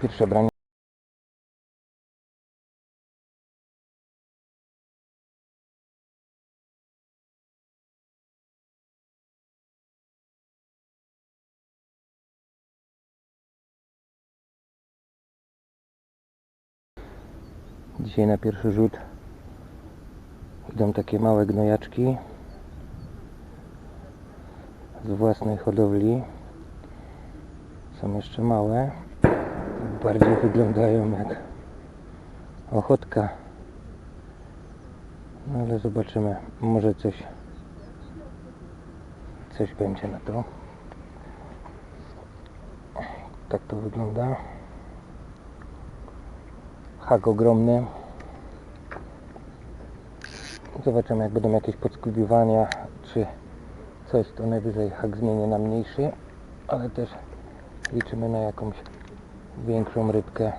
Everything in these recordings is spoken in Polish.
Pierwsze branie. Dzisiaj na pierwszy rzut idą takie małe gnojaczki z własnej hodowli. Są jeszcze małe. Bardziej wyglądają jak ochotka. No ale zobaczymy. Może coś coś będzie na to. Tak to wygląda. Hak ogromny. Zobaczymy jak będą jakieś podskubiewania czy coś to najwyżej hak zmienię na mniejszy, ale też liczymy na jakąś większą rybkę.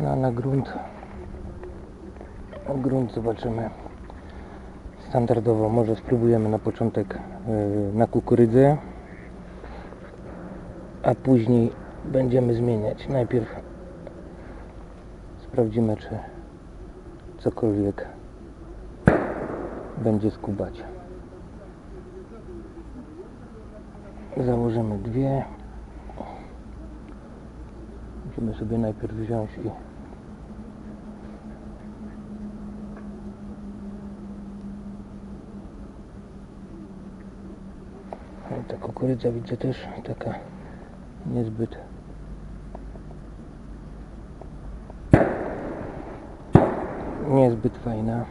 No, na grunt. Na grunt zobaczymy standardowo. Może spróbujemy na początek yy, na kukurydzę a później będziemy zmieniać. Najpierw sprawdzimy czy cokolwiek będzie skubać. Założymy dwie. Musimy sobie najpierw wziąć i No, ta kukurydza widzę też taka niezbyt niezbyt fajna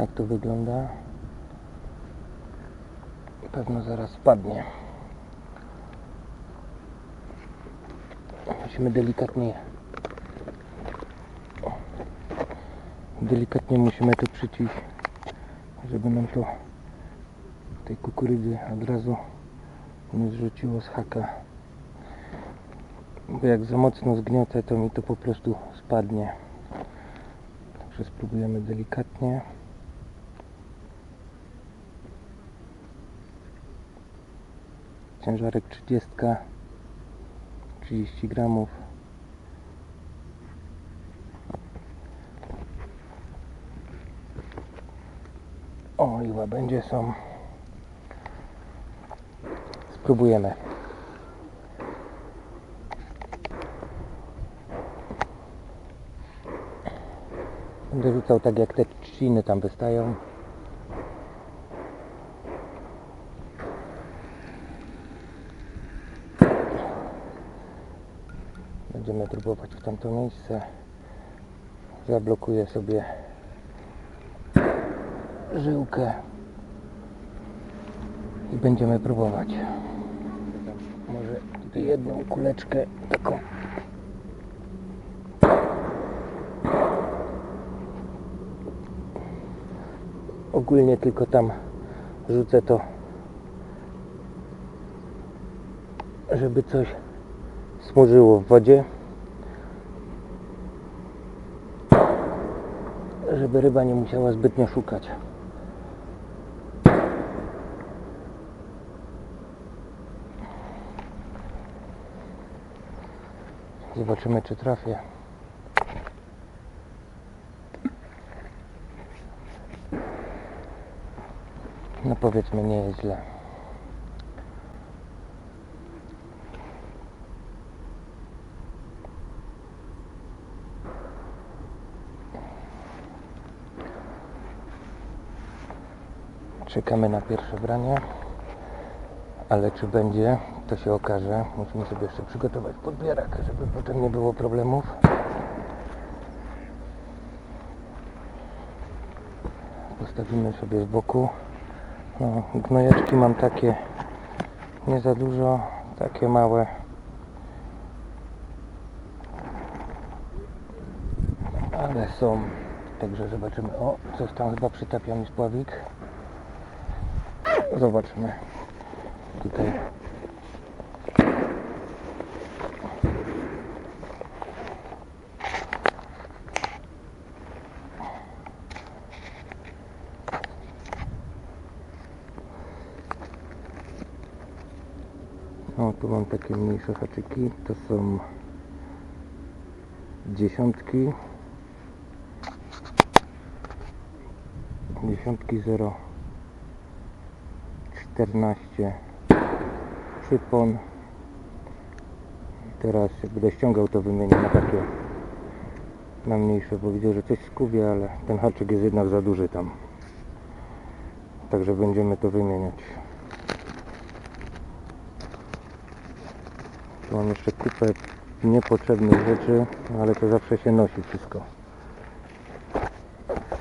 tak to wygląda. Pewno zaraz spadnie musimy delikatnie delikatnie musimy to przycić żeby nam to tej kukurydzy od razu nie zrzuciło z haka. Bo jak za mocno zgniotę to mi to po prostu spadnie. Także spróbujemy delikatnie ciężarek 30 30 gramów O, i łabędzie są. Spróbujemy. Będę rzucał tak jak te trzciny tam wystają. Będziemy próbować w tamto miejsce. Zablokuję sobie żyłkę i będziemy próbować. Może tutaj jedną kuleczkę taką. Ogólnie tylko tam rzucę to, żeby coś smurzyło w wodzie. Żeby ryba nie musiała zbytnio szukać. Zobaczymy, czy trafię. No powiedzmy, nie jest źle. Czekamy na pierwsze branie, ale czy będzie, to się okaże. Musimy sobie jeszcze przygotować podbierak, żeby potem nie było problemów. Postawimy sobie z boku. No, gnojeczki mam takie nie za dużo, takie małe. Ale są. Także zobaczymy. O, coś tam chyba przytapia mi spławik zobaczymy tutaj. O, tu mam takie mniejsze haczyki, to są dziesiątki, dziesiątki zero. 14 przypon. Teraz jak będę ściągał to wymienię na takie na mniejsze, bo widzę, że coś skubie, ale ten haczyk jest jednak za duży tam. Także będziemy to wymieniać. Tu mam jeszcze kupę niepotrzebnych rzeczy, ale to zawsze się nosi wszystko.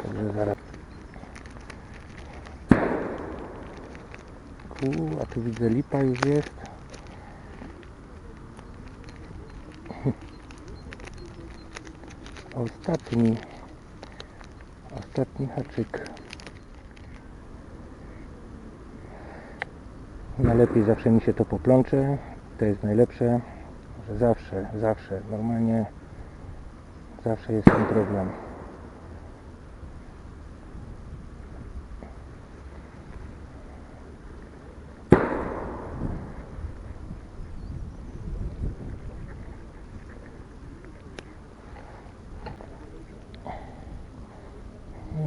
Także zaraz. A tu widzę lipa już jest. Ostatni. Ostatni haczyk. Najlepiej zawsze mi się to poplącze. To jest najlepsze. Że zawsze, zawsze, normalnie zawsze jest ten problem.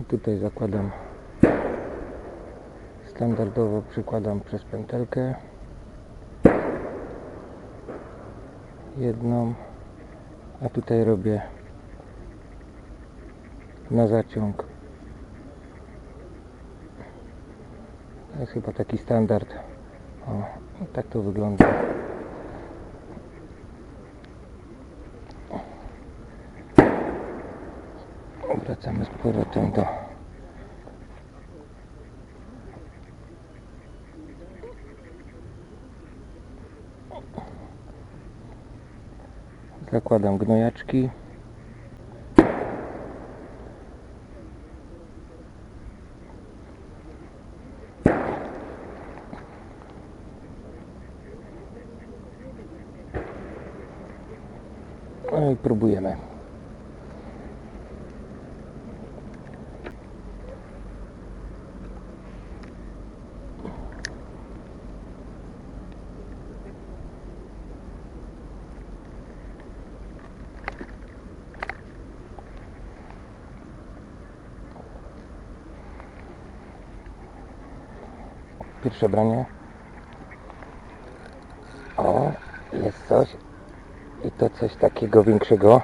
I tutaj zakładam standardowo przykładam przez pętelkę. Jedną a tutaj robię na zaciąg. To jest chyba taki standard. O, tak to wygląda. Wracamy z powrotem do zakładam gnojaczki. No i próbujemy Pierwsze branie. O, jest coś. I to coś takiego większego.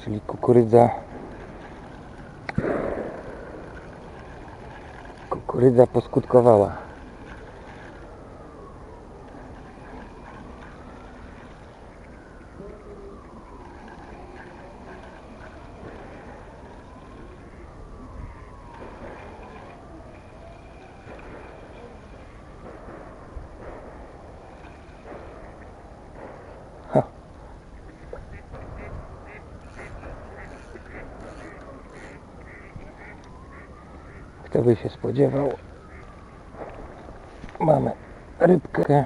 Czyli kukurydza. Kukurydza poskutkowała. Kto by się spodziewał? Mamy rybkę.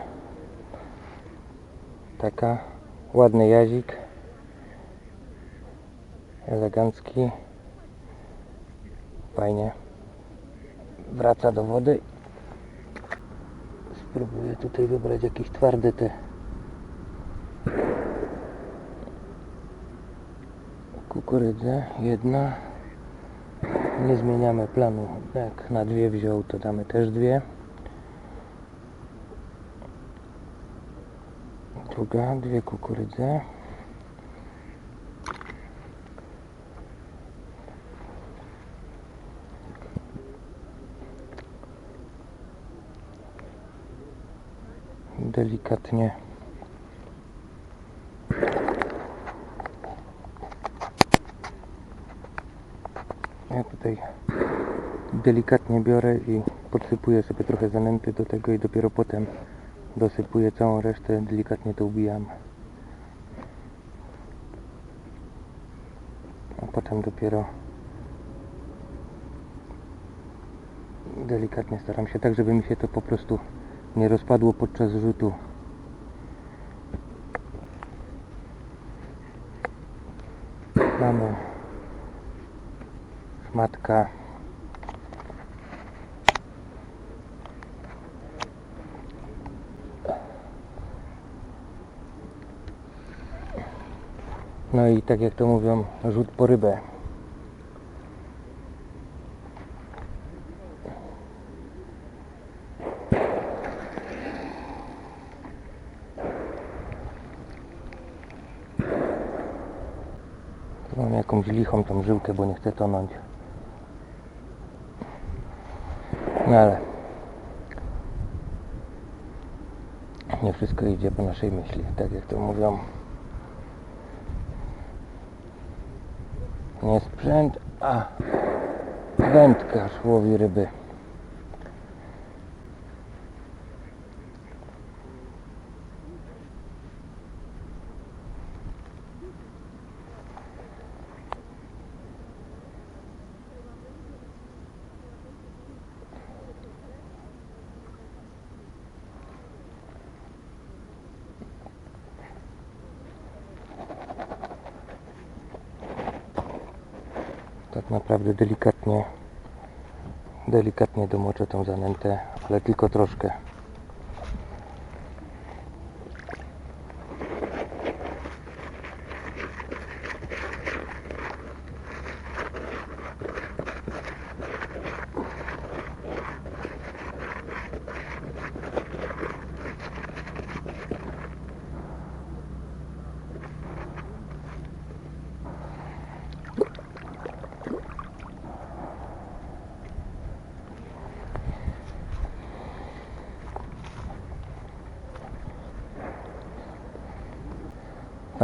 Taka ładny jazik. Elegancki. Fajnie. Wraca do wody. Spróbuję tutaj wybrać jakieś twarde te kukurydzę. Jedna. Nie zmieniamy planu. Jak na dwie wziął, to damy też dwie. Druga, dwie kukurydze. Delikatnie Ja tutaj delikatnie biorę i podsypuję sobie trochę zanęty do tego i dopiero potem dosypuję całą resztę, delikatnie to ubijam. A potem dopiero delikatnie staram się tak, żeby mi się to po prostu nie rozpadło podczas rzutu. Mamy rybka. No i tak jak to mówią, rzut po rybę. Mam jakąś lichą tą żyłkę, bo nie chcę tonąć. No ale nie wszystko idzie po naszej myśli, tak jak to mówią. Nie sprzęt, a wędkarz łowi ryby. Tak naprawdę delikatnie, delikatnie domoczę tą zanętę, ale tylko troszkę.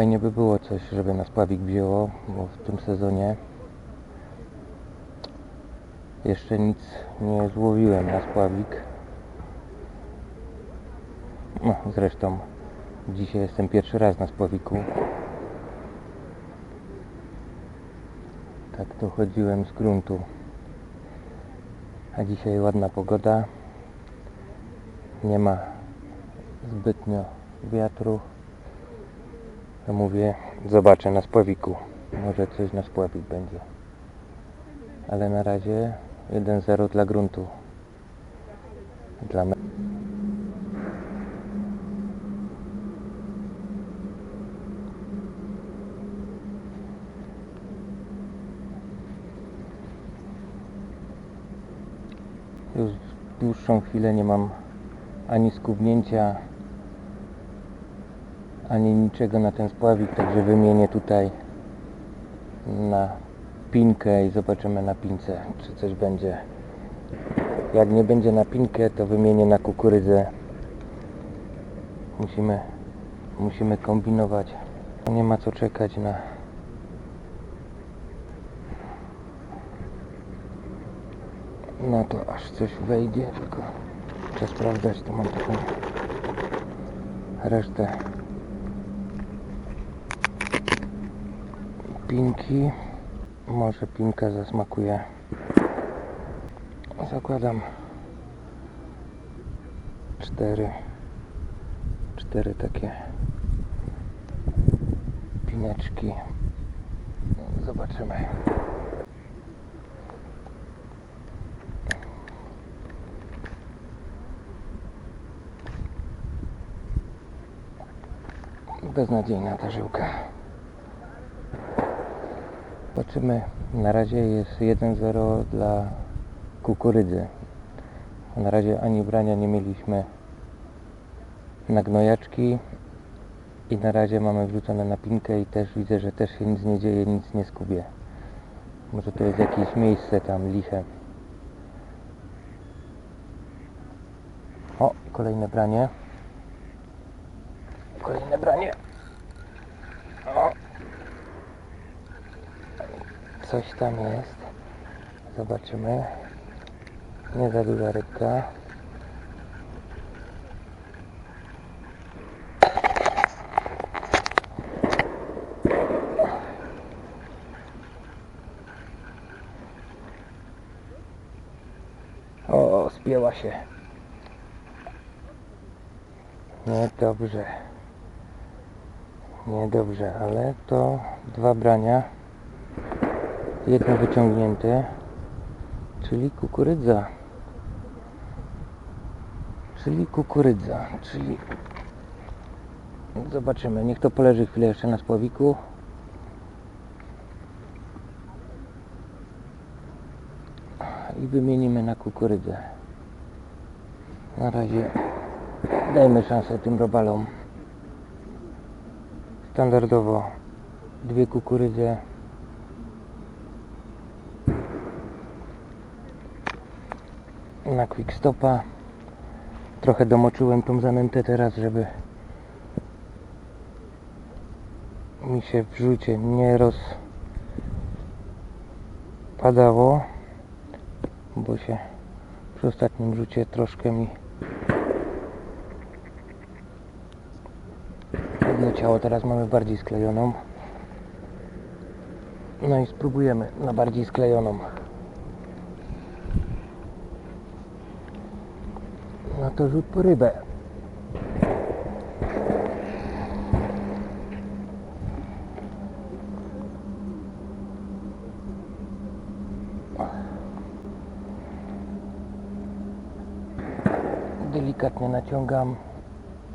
Fajnie by było coś, żeby nas pławik wzięło, bo w tym sezonie jeszcze nic nie złowiłem na spławik. No, zresztą dzisiaj jestem pierwszy raz na spławiku. Tak to chodziłem z gruntu. A dzisiaj ładna pogoda. Nie ma zbytnio wiatru. To mówię, zobaczę na spławiku. Może coś na spławik będzie. Ale na razie 1-0 dla gruntu. Dla me- Już dłuższą chwilę nie mam ani skubnięcia, ani niczego na ten spławik, także wymienię tutaj na pinkę i zobaczymy na pince, czy coś będzie. Jak nie będzie na pinkę, to wymienię na kukurydzę. Musimy, musimy kombinować. Nie ma co czekać na na to, aż coś wejdzie, tylko trzeba sprawdzać, to mam taką resztę pinki. Może pinka zasmakuje. Zakładam cztery, cztery takie pineczki. Zobaczymy. Beznadziejna ta żyłka. Zobaczymy. Na razie jest 1-0 dla kukurydzy. Na razie ani brania nie mieliśmy na gnojaczki i na razie mamy wrzucone na pinkę i też widzę, że też się nic nie dzieje, nic nie skubie. Może to jest jakieś miejsce tam liche. O, kolejne branie. Kolejne branie. O. Coś tam jest. Zobaczymy. Nie za duża rybka. O, spięła się. Niedobrze. Niedobrze, ale to dwa brania. Jedno wyciągnięte. Czyli kukurydza. Czyli kukurydza, czyli zobaczymy. Niech to poleży chwilę jeszcze na spławiku. I wymienimy na kukurydzę. Na razie dajmy szansę tym robalom. Standardowo dwie kukurydze. Na quickstopa. Trochę domoczyłem tą zanętę teraz, żeby mi się w rzucie nie rozpadało, bo się przy ostatnim rzucie troszkę mi odleciało. Teraz mamy bardziej sklejoną. No i spróbujemy na bardziej sklejoną. No to rzut po rybę. Delikatnie naciągam.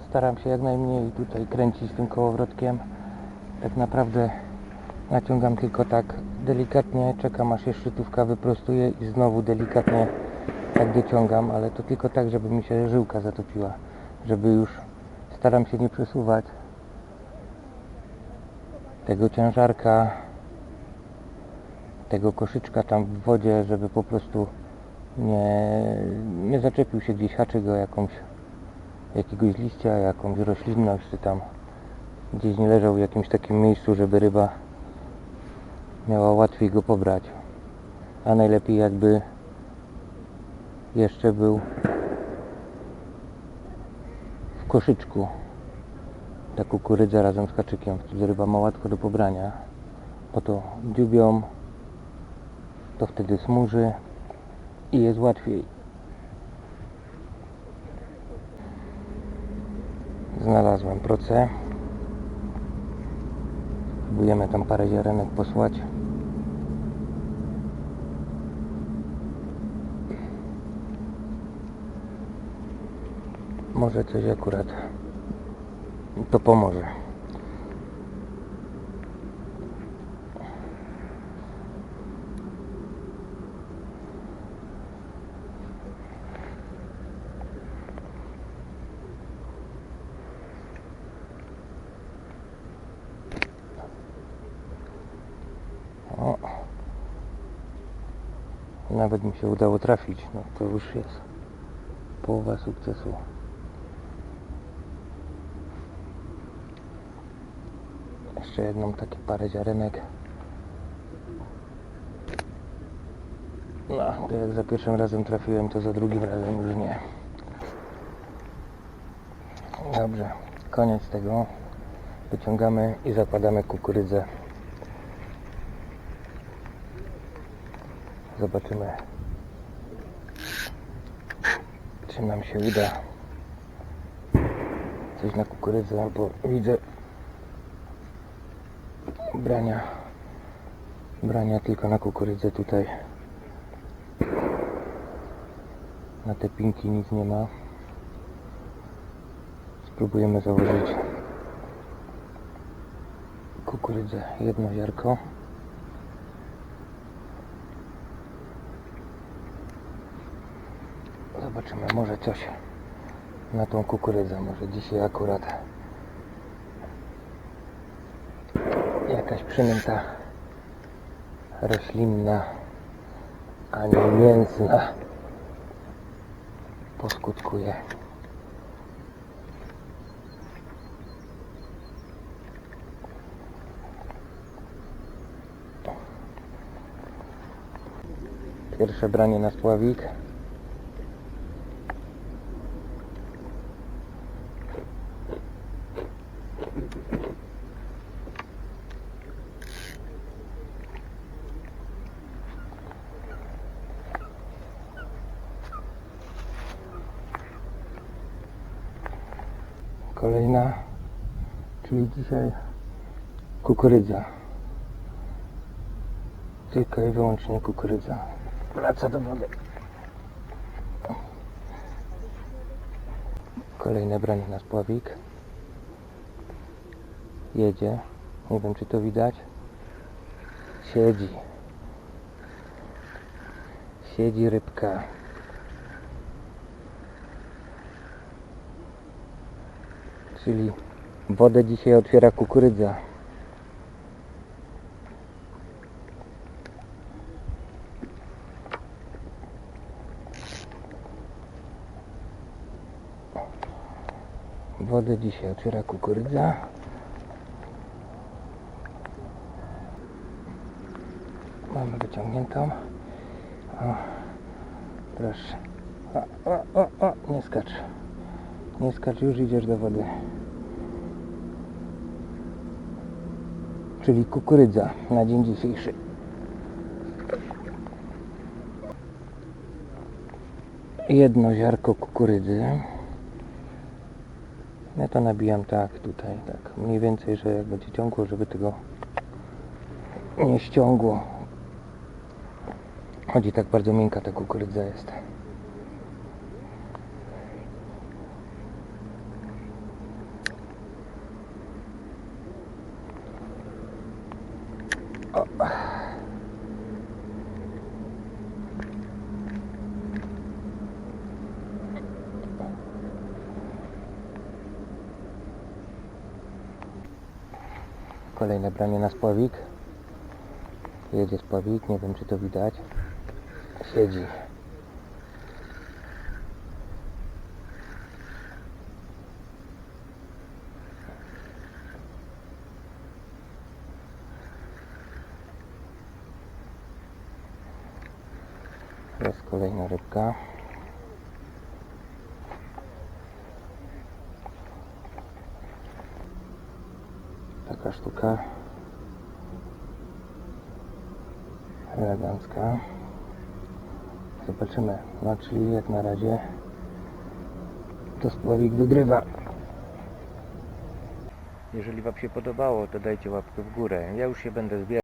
Staram się jak najmniej tutaj kręcić tym kołowrotkiem. Tak naprawdę naciągam tylko tak delikatnie, czekam aż się szczytówka wyprostuje i znowu delikatnie tak dociągam, ale to tylko tak, żeby mi się żyłka zatopiła, żeby już staram się nie przesuwać tego ciężarka, tego koszyczka tam w wodzie, żeby po prostu nie, nie zaczepił się gdzieś haczyk o jakąś, jakiegoś liścia, jakąś roślinność, czy tam gdzieś nie leżał w jakimś takim miejscu, żeby ryba miała łatwiej go pobrać. A najlepiej jakby jeszcze był w koszyczku ta kukurydza razem z kaczykiem, wtedy ryba ma łatwo do pobrania. Bo to dziubią, to wtedy smuży i jest łatwiej. Znalazłem proce. Próbujemy tam parę ziarenek posłać. Może coś akurat to pomoże. Nawet mi się udało trafić. No to już jest połowa sukcesu. Jeszcze jedną takie parę ziarenek. No, to jak za pierwszym razem trafiłem, to za drugim razem już nie. Dobrze, koniec tego. Wyciągamy i zakładamy kukurydzę. Zobaczymy, czy nam się uda coś na kukurydzę, bo widzę brania. Brania tylko na kukurydzę tutaj. Na te pinki nic nie ma. Spróbujemy założyć kukurydzę jedno ziarko zobaczymy może coś na tą kukurydzę może dzisiaj akurat jakaś przynęta roślinna, a nie mięsna poskutkuje. Pierwsze branie na spławik. Kolejna, czyli dzisiaj kukurydza. Tylko i wyłącznie kukurydza. Wraca do wody. Kolejne branie na spławik. Jedzie. Nie wiem czy to widać. Siedzi. Siedzi rybka. Czyli wodę dzisiaj otwiera kukurydza. Wodę dzisiaj otwiera kukurydza. Mamy wyciągniętą. O, proszę. O, o, o, o, nie skacz. Nie skacz, już idziesz do wody. Czyli kukurydza na dzień dzisiejszy. Jedno ziarko kukurydzy. Ja to nabijam tak tutaj, tak mniej więcej, że jak będzie ciągło, żeby tego nie ściągło. Chodzi tak bardzo miękka ta kukurydza jest. Kolejne branie na spławik. Jedzie spławik, nie wiem czy to widać. Siedzi. Jest kolejna rybka. Taka sztuka. Elegancka. Zobaczymy. No czyli jak na razie to spławik wygrywa. Jeżeli Wam się podobało, to dajcie łapkę w górę. Ja już się będę zbierał.